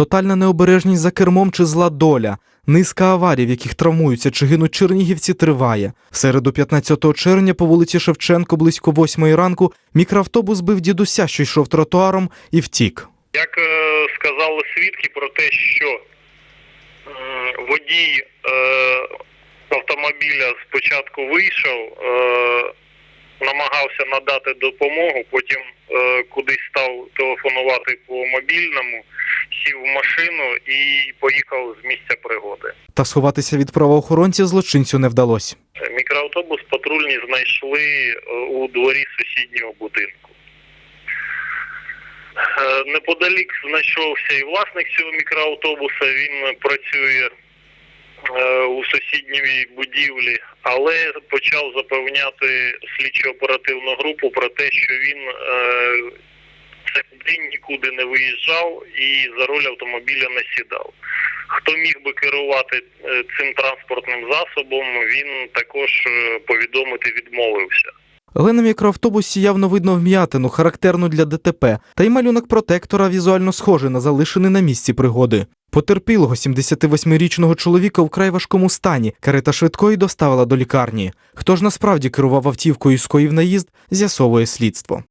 Тотальна необережність за кермом чи зла доля. Низка аварій, в яких травмуються чи гинуть чернігівці, триває. В середу 15 червня по вулиці Шевченко близько 8 ранку мікроавтобус збив дідуся, що йшов тротуаром, і втік. Як е, сказали свідки про те, що м, водій е, автомобіля спочатку вийшов, е, намагався надати допомогу, потім е, кудись став телефонувати по мобільному, сів в машину і поїхав з місця пригоди. Та сховатися від правоохоронців злочинцю не вдалося. Мікроавтобус патрульні знайшли е, у дворі сусіднього будинку. Е, Неподалік знайшовся і власник цього мікроавтобуса. Він працює е, у сусідній будівлі, але почав запевняти слідчо-оперативну групу про те, що він нікуди не виїжджав і за руль автомобіля не сідав. Хто міг би керувати е, цим транспортним засобом, він також е, повідомити відмовився. Але на мікроавтобусі явно видно вм'ятину, характерну для ДТП, та й малюнок протектора візуально схожий на залишений на місці пригоди. Потерпілого 78-річного чоловіка вкрай важкому стані карета швидкої доставила до лікарні. Хто ж насправді керував автівкою і скоїв наїзд, з'ясовує слідство.